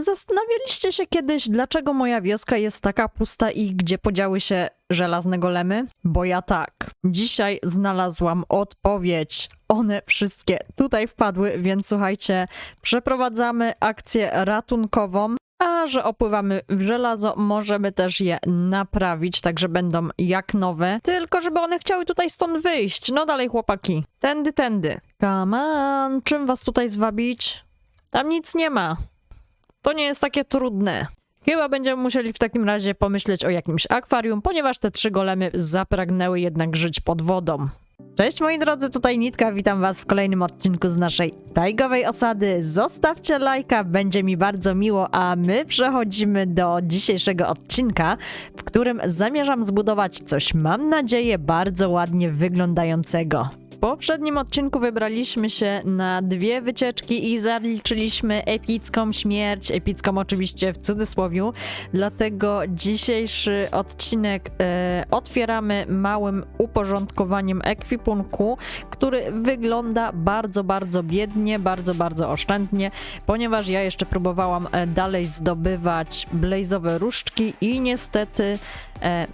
Zastanawialiście się kiedyś, dlaczego moja wioska jest taka pusta i gdzie podziały się żelazne golemy? Bo ja tak. Dzisiaj znalazłam odpowiedź. One wszystkie tutaj wpadły, więc słuchajcie, przeprowadzamy akcję ratunkową. A że opływamy w żelazo, możemy też je naprawić, także będą jak nowe. Tylko żeby one chciały tutaj stąd wyjść. No dalej, chłopaki. Tędy, tędy. Come on, czym was tutaj zwabić? Tam nic nie ma. To nie jest takie trudne. Chyba będziemy musieli w takim razie pomyśleć o jakimś akwarium, ponieważ te trzy golemy zapragnęły jednak żyć pod wodą. Cześć moi drodzy, tutaj Nitka, witam was w kolejnym odcinku z naszej tajgowej osady. Zostawcie lajka, będzie mi bardzo miło, a my przechodzimy do dzisiejszego odcinka, w którym zamierzam zbudować coś, mam nadzieję, bardzo ładnie wyglądającego. Poprzednim odcinku wybraliśmy się na dwie wycieczki i zaliczyliśmy epicką śmierć, epicką oczywiście w cudzysłowiu, dlatego dzisiejszy odcinek e, otwieramy małym uporządkowaniem ekwipunku, który wygląda bardzo, bardzo biednie, bardzo, bardzo oszczędnie, ponieważ ja jeszcze próbowałam e, dalej zdobywać blazowe różdżki i niestety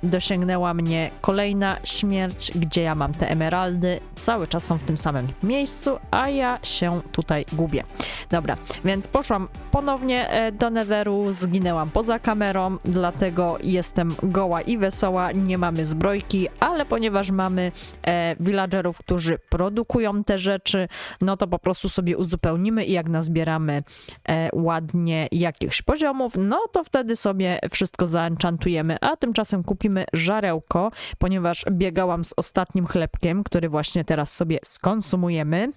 dosięgnęła mnie kolejna śmierć, gdzie ja mam te emeraldy, cały czas są w tym samym miejscu, a ja się tutaj gubię. Dobra, więc poszłam ponownie e, do Netheru, zginęłam poza kamerą, dlatego jestem goła i wesoła, nie mamy zbrojki, ale ponieważ mamy e, villagerów, którzy produkują te rzeczy, no to po prostu sobie uzupełnimy i jak nazbieramy e, ładnie jakichś poziomów, no to wtedy sobie wszystko zaenchantujemy, a tymczasem kupimy żarełko, ponieważ biegałam z ostatnim chlebkiem, który właśnie teraz sobie skonsumujemy.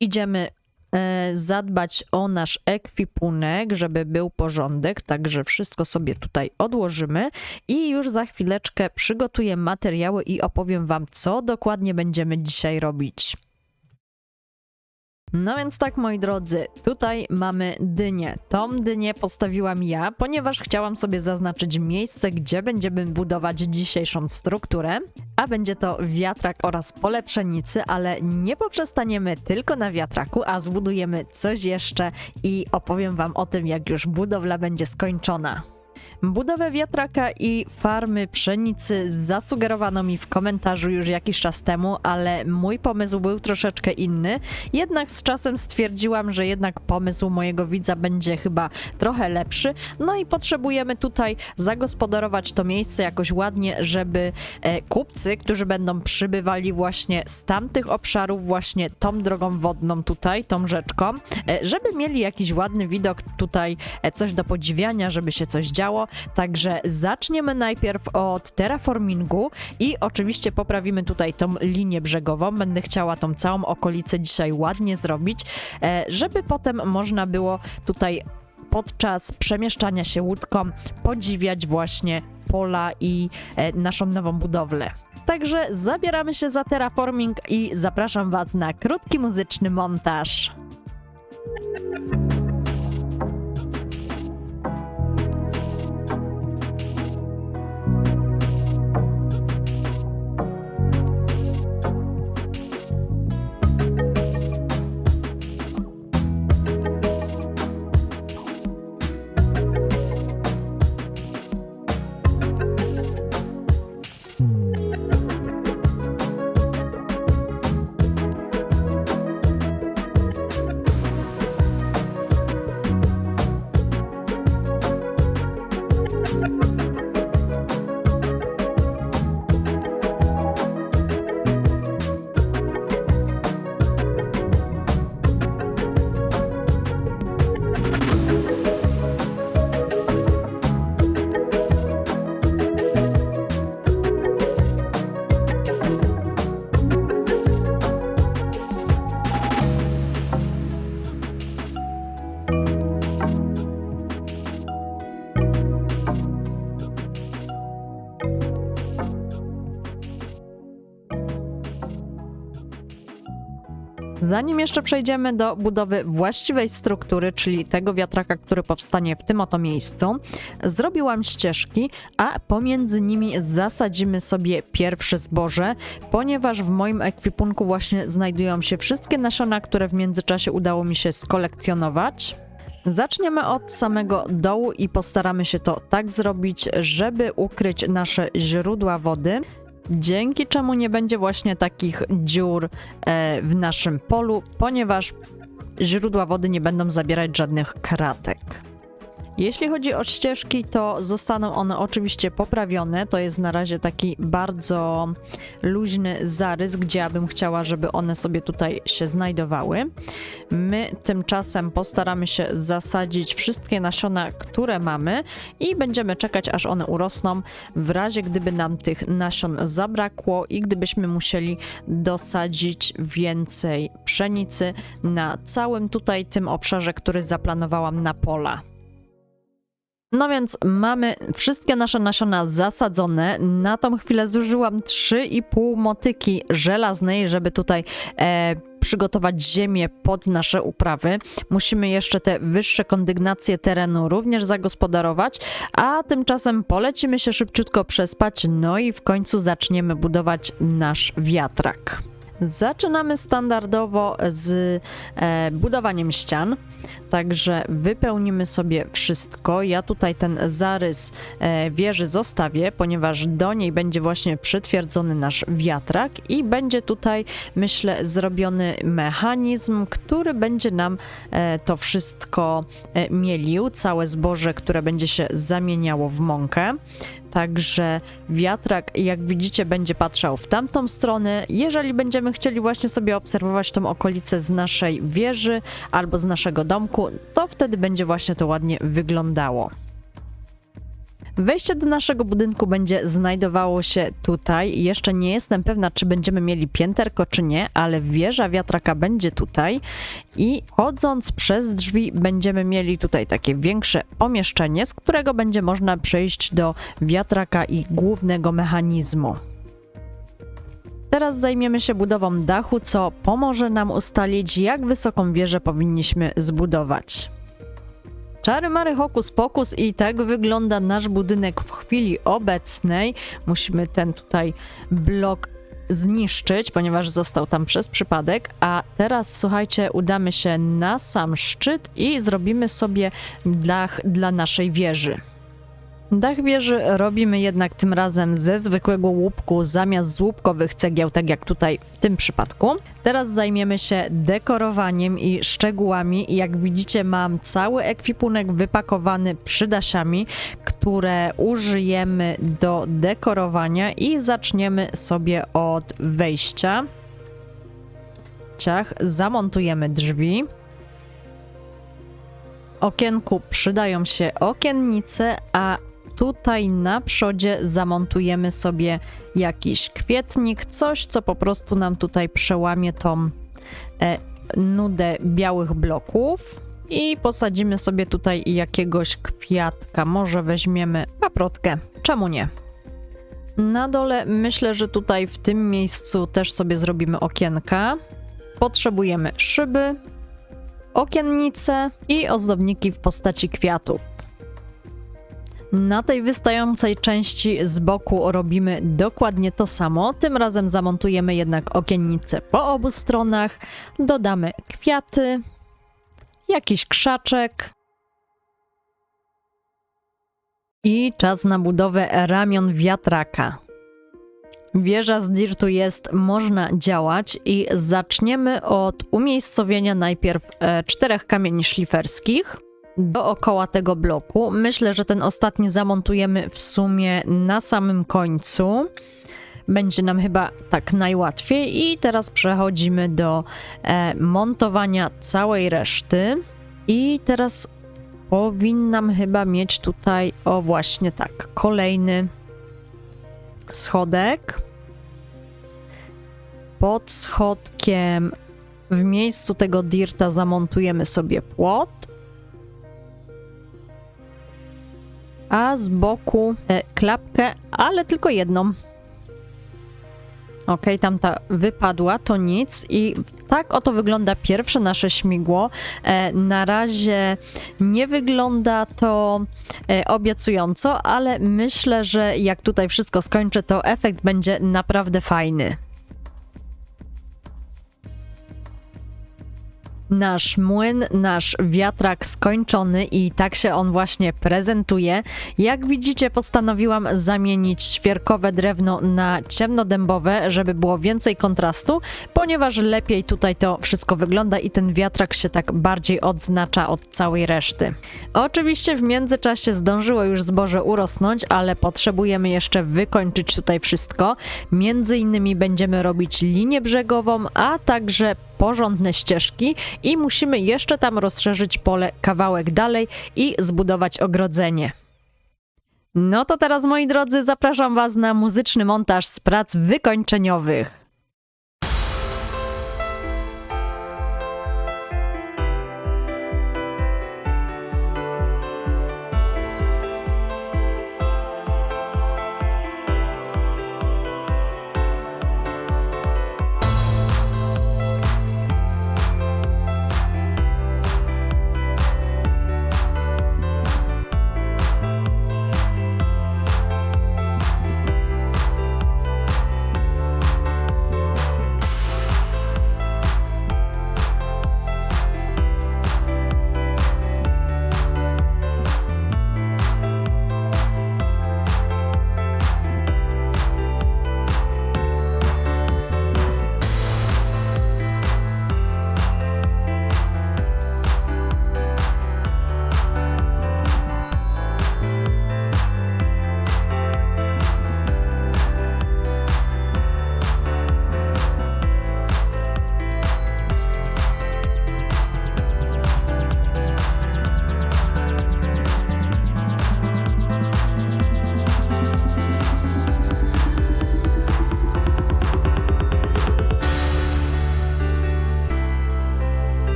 Idziemy e, zadbać o nasz ekwipunek, żeby był porządek, także wszystko sobie tutaj odłożymy i już za chwileczkę przygotuję materiały i opowiem wam, co dokładnie będziemy dzisiaj robić. No więc tak, moi drodzy, tutaj mamy dynię. Tą dynię postawiłam ja, ponieważ chciałam sobie zaznaczyć miejsce, gdzie będziemy budować dzisiejszą strukturę, a będzie to wiatrak oraz pole pszenicy, ale nie poprzestaniemy tylko na wiatraku, a zbudujemy coś jeszcze i opowiem wam o tym, jak już budowla będzie skończona. Budowę wiatraka i farmy pszenicy zasugerowano mi w komentarzu już jakiś czas temu, ale mój pomysł był troszeczkę inny. Jednak z czasem stwierdziłam, że jednak pomysł mojego widza będzie chyba trochę lepszy. No i potrzebujemy tutaj zagospodarować to miejsce jakoś ładnie, żeby e, kupcy, którzy będą przybywali właśnie z tamtych obszarów, właśnie tą drogą wodną tutaj, tą rzeczką, e, żeby mieli jakiś ładny widok tutaj, e, coś do podziwiania, żeby się coś działo. Także zaczniemy najpierw od terraformingu i oczywiście poprawimy tutaj tą linię brzegową. Będę chciała tą całą okolicę dzisiaj ładnie zrobić, e, żeby potem można było tutaj podczas przemieszczania się łódką podziwiać właśnie pola i e, naszą nową budowlę. Także zabieramy się za terraforming i zapraszam Was na krótki muzyczny montaż. Zanim jeszcze przejdziemy do budowy właściwej struktury, czyli tego wiatraka, który powstanie w tym oto miejscu, zrobiłam ścieżki, a pomiędzy nimi zasadzimy sobie pierwsze zboże, ponieważ w moim ekwipunku właśnie znajdują się wszystkie nasiona, które w międzyczasie udało mi się skolekcjonować. Zaczniemy od samego dołu i postaramy się to tak zrobić, żeby ukryć nasze źródła wody, dzięki czemu nie będzie właśnie takich dziur e, w naszym polu, ponieważ źródła wody nie będą zabierać żadnych kratek. Jeśli chodzi o ścieżki, to zostaną one oczywiście poprawione. To jest na razie taki bardzo luźny zarys, gdzie ja bym chciała, żeby one sobie tutaj się znajdowały. My tymczasem postaramy się zasadzić wszystkie nasiona, które mamy i będziemy czekać, aż one urosną. W razie gdyby nam tych nasion zabrakło i gdybyśmy musieli dosadzić więcej pszenicy na całym tutaj tym obszarze, który zaplanowałam na pola. No więc mamy wszystkie nasze nasiona zasadzone. Na tą chwilę zużyłam 3,5 motyki żelaznej, żeby tutaj e, przygotować ziemię pod nasze uprawy. Musimy jeszcze te wyższe kondygnacje terenu również zagospodarować, a tymczasem polecimy się szybciutko przespać, no i w końcu zaczniemy budować nasz wiatrak. Zaczynamy standardowo z e, budowaniem ścian. Także wypełnimy sobie wszystko. Ja tutaj ten zarys e, wieży zostawię, ponieważ do niej będzie właśnie przytwierdzony nasz wiatrak i będzie tutaj, myślę, zrobiony mechanizm, który będzie nam e, to wszystko e, mielił, całe zboże, które będzie się zamieniało w mąkę. Także wiatrak, jak widzicie, będzie patrzał w tamtą stronę. Jeżeli będziemy chcieli właśnie sobie obserwować tą okolicę z naszej wieży albo z naszego domku, to wtedy będzie właśnie to ładnie wyglądało. Wejście do naszego budynku będzie znajdowało się tutaj. Jeszcze nie jestem pewna, czy będziemy mieli pięterko, czy nie, ale wieża wiatraka będzie tutaj. I chodząc przez drzwi, będziemy mieli tutaj takie większe pomieszczenie, z którego będzie można przejść do wiatraka i głównego mechanizmu. Teraz zajmiemy się budową dachu, co pomoże nam ustalić, jak wysoką wieżę powinniśmy zbudować. Czary mary hokus pokus i tak wygląda nasz budynek w chwili obecnej. Musimy ten tutaj blok zniszczyć, ponieważ został tam przez przypadek, a teraz słuchajcie, udamy się na sam szczyt i zrobimy sobie dach dla naszej wieży. Dach wieży robimy jednak tym razem ze zwykłego łupku zamiast z łupkowych cegieł, tak jak tutaj w tym przypadku. Teraz zajmiemy się dekorowaniem i szczegółami. Jak widzicie, mam cały ekwipunek wypakowany przydasiami, które użyjemy do dekorowania i zaczniemy sobie od wejścia. Ciach, zamontujemy drzwi. Okienku przydają się okiennice, a tutaj na przodzie zamontujemy sobie jakiś kwietnik, coś co po prostu nam tutaj przełamie tą e, nudę białych bloków. I posadzimy sobie tutaj jakiegoś kwiatka. Może weźmiemy paprotkę. Czemu nie? Na dole myślę, że tutaj w tym miejscu też sobie zrobimy okienka. Potrzebujemy szyby, okiennice i ozdobniki w postaci kwiatów. Na tej wystającej części z boku robimy dokładnie to samo. Tym razem zamontujemy jednak okiennice po obu stronach, dodamy kwiaty, jakiś krzaczek. I czas na budowę ramion wiatraka. Wieża z dirtu jest, można działać i zaczniemy od umiejscowienia najpierw e, czterech kamieni szliferskich dookoła tego bloku. Myślę, że ten ostatni zamontujemy w sumie na samym końcu. Będzie nam chyba tak najłatwiej. I teraz przechodzimy do e, montowania całej reszty. I teraz powinnam chyba mieć tutaj, o właśnie tak, kolejny schodek. Pod schodkiem w miejscu tego dirta zamontujemy sobie płot. A z boku e, klapkę, ale tylko jedną. Ok, tamta wypadła, to nic. I Tak oto wygląda pierwsze nasze śmigło. E, na razie nie wygląda to e, obiecująco, ale myślę, że jak tutaj wszystko skończę, to efekt będzie naprawdę fajny. Nasz młyn, nasz wiatrak skończony i tak się on właśnie prezentuje. Jak widzicie, postanowiłam zamienić świerkowe drewno na ciemnodębowe, żeby było więcej kontrastu, ponieważ lepiej tutaj to wszystko wygląda i ten wiatrak się tak bardziej odznacza od całej reszty. Oczywiście w międzyczasie zdążyło już zboże urosnąć, ale potrzebujemy jeszcze wykończyć tutaj wszystko. Między innymi będziemy robić linię brzegową, a także porządne ścieżki i musimy jeszcze tam rozszerzyć pole kawałek dalej i zbudować ogrodzenie. No to teraz, moi drodzy, zapraszam Was na muzyczny montaż z prac wykończeniowych.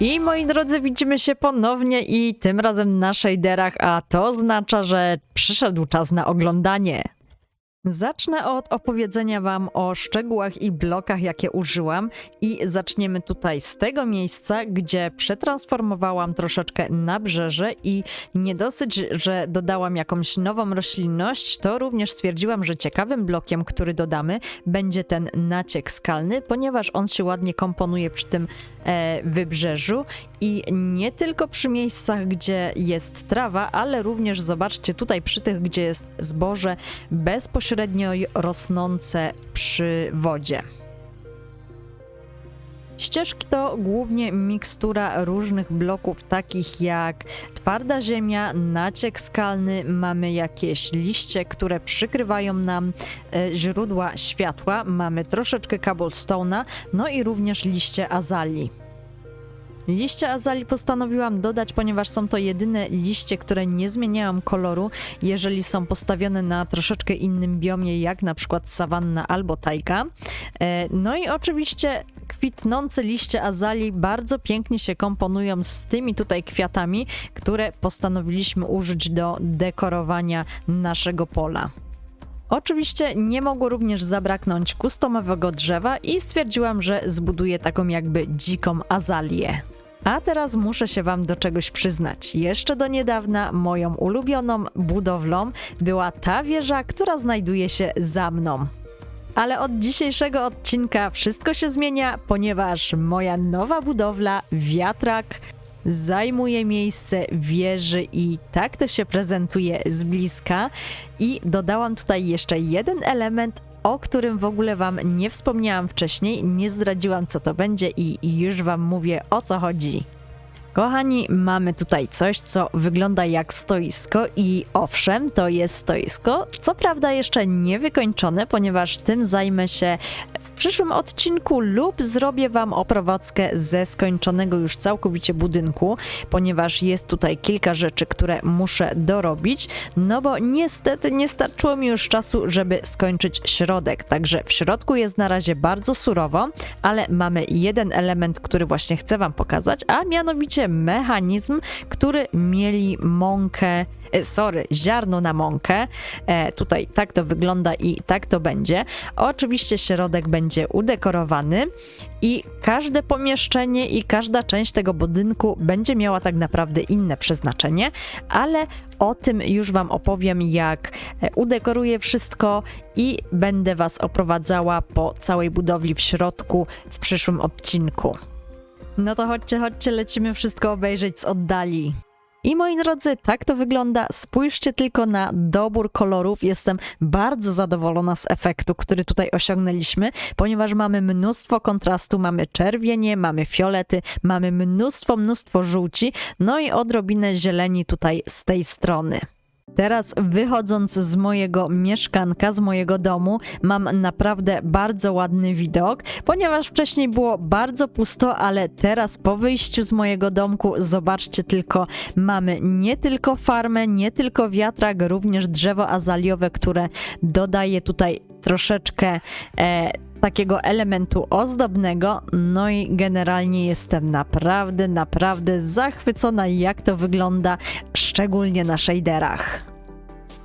I moi drodzy, widzimy się ponownie i tym razem na shaderach, a to oznacza, że przyszedł czas na oglądanie. Zacznę od opowiedzenia Wam o szczegółach i blokach, jakie użyłam, i zaczniemy tutaj z tego miejsca, gdzie przetransformowałam troszeczkę nabrzeże i nie dosyć, że dodałam jakąś nową roślinność, to również stwierdziłam, że ciekawym blokiem, który dodamy, będzie ten naciek skalny, ponieważ on się ładnie komponuje przy tym e, wybrzeżu. I nie tylko przy miejscach, gdzie jest trawa, ale również zobaczcie tutaj przy tych, gdzie jest zboże bezpośrednio rosnące przy wodzie. Ścieżki to głównie mikstura różnych bloków, takich jak twarda ziemia, naciek skalny, mamy jakieś liście, które przykrywają nam e, źródła światła, mamy troszeczkę cobblestone'a, no i również liście azalii. Liście azalii postanowiłam dodać, ponieważ są to jedyne liście, które nie zmieniają koloru, jeżeli są postawione na troszeczkę innym biomie, jak na przykład sawanna albo tajga. E, No i oczywiście kwitnące liście azalii bardzo pięknie się komponują z tymi tutaj kwiatami, które postanowiliśmy użyć do dekorowania naszego pola. Oczywiście nie mogło również zabraknąć kustomowego drzewa i stwierdziłam, że zbuduję taką jakby dziką azalię. A teraz muszę się Wam do czegoś przyznać. Jeszcze do niedawna moją ulubioną budowlą była ta wieża, która znajduje się za mną. Ale od dzisiejszego odcinka wszystko się zmienia, ponieważ moja nowa budowla, wiatrak, zajmuje miejsce wieży i tak to się prezentuje z bliska. I dodałam tutaj jeszcze jeden element, o którym w ogóle Wam nie wspomniałam wcześniej, nie zdradziłam co to będzie i już Wam mówię o co chodzi. Kochani, mamy tutaj coś, co wygląda jak stoisko i owszem, to jest stoisko, co prawda jeszcze nie wykończone, ponieważ tym zajmę się w przyszłym odcinku lub zrobię Wam oprowadzkę ze skończonego już całkowicie budynku, ponieważ jest tutaj kilka rzeczy, które muszę dorobić, no bo niestety nie starczyło mi już czasu, żeby skończyć środek. Także w środku jest na razie bardzo surowo, ale mamy jeden element, który właśnie chcę Wam pokazać, a mianowicie mechanizm, który mieli mąkę e, sorry, ziarno na mąkę. E, tutaj tak to wygląda i tak to będzie. Oczywiście środek będzie udekorowany i każde pomieszczenie i każda część tego budynku będzie miała tak naprawdę inne przeznaczenie, ale o tym już Wam opowiem, jak e, udekoruję wszystko i będę Was oprowadzała po całej budowli w środku w przyszłym odcinku. No to chodźcie, chodźcie, lecimy wszystko obejrzeć z oddali. I moi drodzy, tak to wygląda. Spójrzcie tylko na dobór kolorów. Jestem bardzo zadowolona z efektu, który tutaj osiągnęliśmy, ponieważ mamy mnóstwo kontrastu, mamy czerwienie, mamy fiolety, mamy mnóstwo, mnóstwo żółci, no i odrobinę zieleni tutaj z tej strony. Teraz wychodząc z mojego mieszkanka, z mojego domu, mam naprawdę bardzo ładny widok, ponieważ wcześniej było bardzo pusto, ale teraz po wyjściu z mojego domku, zobaczcie tylko, mamy nie tylko farmę, nie tylko wiatrak, również drzewo azaliowe, które dodaje tutaj troszeczkę e, takiego elementu ozdobnego. No i generalnie jestem naprawdę, naprawdę zachwycona, jak to wygląda, szczególnie na shaderach.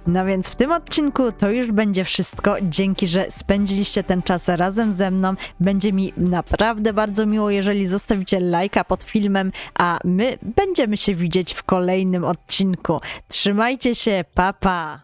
No więc w tym odcinku to już będzie wszystko. Dzięki, że spędziliście ten czas razem ze mną. Będzie mi naprawdę bardzo miło, jeżeli zostawicie lajka pod filmem, a my będziemy się widzieć w kolejnym odcinku. Trzymajcie się, papa! Pa.